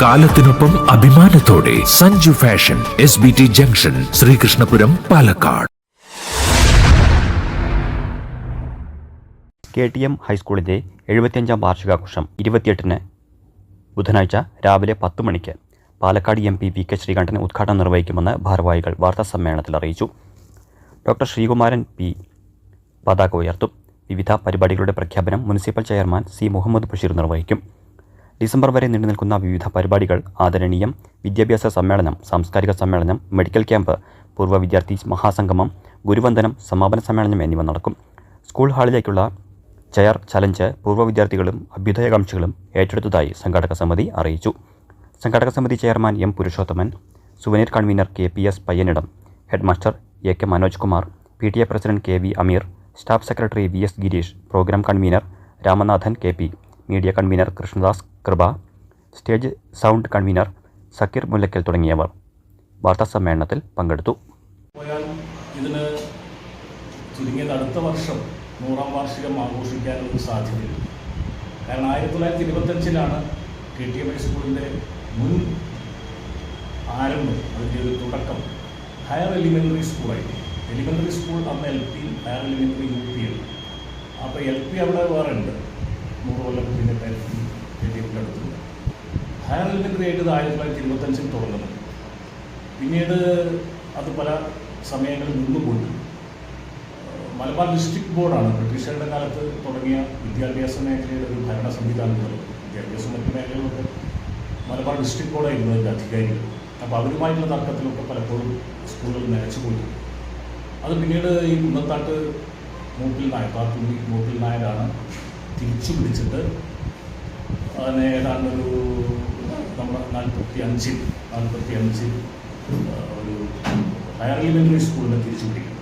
കാലത്തിനൊപ്പം അഭിമാനത്തോടെ Sanju fashion S B T junction Sreekrishnapuram Palakkad. K T M ഹൈസ്കൂളിന്റെ എഴുപത്തിയഞ്ചാം വാർഷികാഘോഷം ഇരുപത്തിയെട്ടിന് ബുധനാഴ്ച രാവിലെ പത്ത് മണിക്ക് Palakkad M P V K Sreekandan ഉദ്ഘാടനം നിർവഹിക്കുമെന്ന് ഭാരവാഹികൾ വാർത്താസമ്മേളനത്തിൽ അറിയിച്ചു. Doctor Sreekumaran P. പതാക ഉയർത്തും. വിവിധ പരിപാടികളുടെ പ്രഖ്യാപനം municipal chairman C. Muhammad Basheer നിർവഹിക്കും. ഡിസംബർ വരെ നീണ്ടുനിൽക്കുന്ന വിവിധ പരിപാടികൾ ആദരണീയം വിദ്യാഭ്യാസ സമ്മേളനം സാംസ്കാരിക സമ്മേളനം മെഡിക്കൽ ക്യാമ്പ് പൂർവ വിദ്യാർത്ഥി മഹാസംഗമം ഗുരുവന്ദനം സമാപന സമ്മേളനം എന്നിവ നടക്കും. സ്കൂൾ ഹാളിലേക്കുള്ള ചെയർ ചലഞ്ച് പൂർവ വിദ്യാർത്ഥികളും അഭ്യുദയകാംക്ഷികളും ഏറ്റെടുത്തതായി സംഘാടക സമിതി അറിയിച്ചു. സംഘാടക സമിതി chairman M Purushothaman souvenir convener K P S Payyanidam headmaster A K Manoj Kumar P T A president K V Ameer staff secretary V S Girish programme convener Ramanathan K P media convener Krishnadas Kripa stage sound convener Zakir Mullakkal തുടങ്ങിയവർ. വാർത്താ വാർത്താസമ്മേളനത്തിൽ പങ്കെടുത്തു. ഇതിന് ചുരുങ്ങിയത് അടുത്ത വർഷം നൂറാം വാർഷികം ആഘോഷിക്കാനൊരു സാധ്യതയുണ്ട് കാരണം ആയിരത്തി തൊള്ളായിരത്തി ഇരുപത്തഞ്ചിലാണ് കെ ടി എം സ്കൂളിന്റെ മുൻ ആരംഭം അതിന്റെ ഒരു തുടക്കം. ഹയർ എലിമെന്ററി സ്കൂളായിട്ട് എലിമെന്ററി സ്കൂൾ അന്ന് L P higher elementary U P ആണ് അപ്പോൾ എൽ പി അവിടെ വേറെ ഉണ്ട്. നൂറ് കൊല്ലം പിന്നെ എൽ പി കെ ടി എമ്മിന്റെ അടുത്തുണ്ട് ഹയർ എലിമെന്ററി ആയിട്ട് ആയിരത്തി തൊള്ളായിരത്തി ഇരുപത്തഞ്ചിൽ തുടങ്ങുന്നത് പിന്നീട് അത് പല സമയങ്ങളിൽ നിന്നുകൊണ്ട് മലബാർ ഡിസ്ട്രിക്ട് ബോർഡാണ് ബ്രിട്ടീഷുകാരുടെ കാലത്ത് തുടങ്ങിയ വിദ്യാഭ്യാസ മേഖലയുടെ ഒരു ഭരണ സംവിധാനങ്ങൾ വിദ്യാഭ്യാസ മറ്റു മേഖലകളൊക്കെ മലബാർ ഡിസ്ട്രിക്ട് ബോർഡായിരുന്നു അതിന്റെ അധികാരികൾ അപ്പോൾ അവരുമായിട്ടുള്ള തർക്കത്തിലൊക്കെ പലപ്പോഴും സ്കൂളുകൾ നിലച്ചു പോയി. അത് പിന്നീട് ഈ കുന്നത്താട്ട് മൂക്കിൽ നായർ പാത്തുള്ളി മൂക്കിൽ നായരാണ് തിരിച്ചു പിടിച്ചിട്ട് അതിനെ ഏതാണ്ടൊരു നമ്മുടെ നാൽപ്പത്തി അഞ്ചിൽ നാൽപ്പത്തി അഞ്ചിൽ ഒരു ഹയർ എലിമെന്ററി സ്കൂളിനെ തിരിച്ചു പിടിക്കും